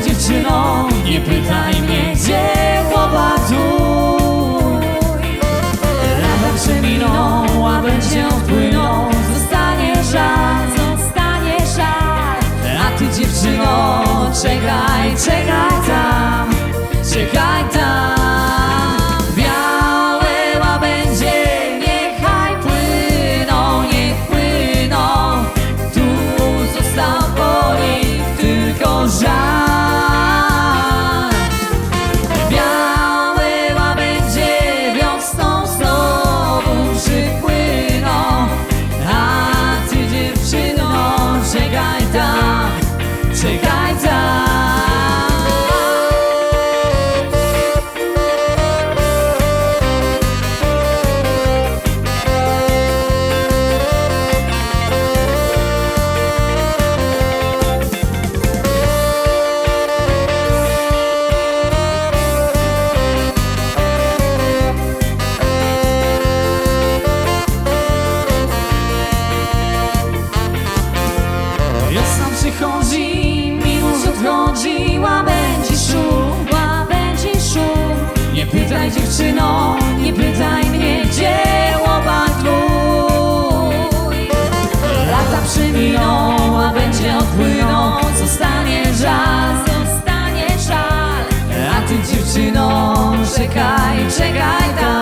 дівчино, і питай мене. nadchodzi Minus odchodziła, będzie szum Będzie szum. Nie pytaj dziewczyno, nie pytaj mnie Dzieło batluj Lata przeminą, a będzie odpłyną Zostanie żal, zostanie żal A ty dziewczyno, czekaj, czekaj tam.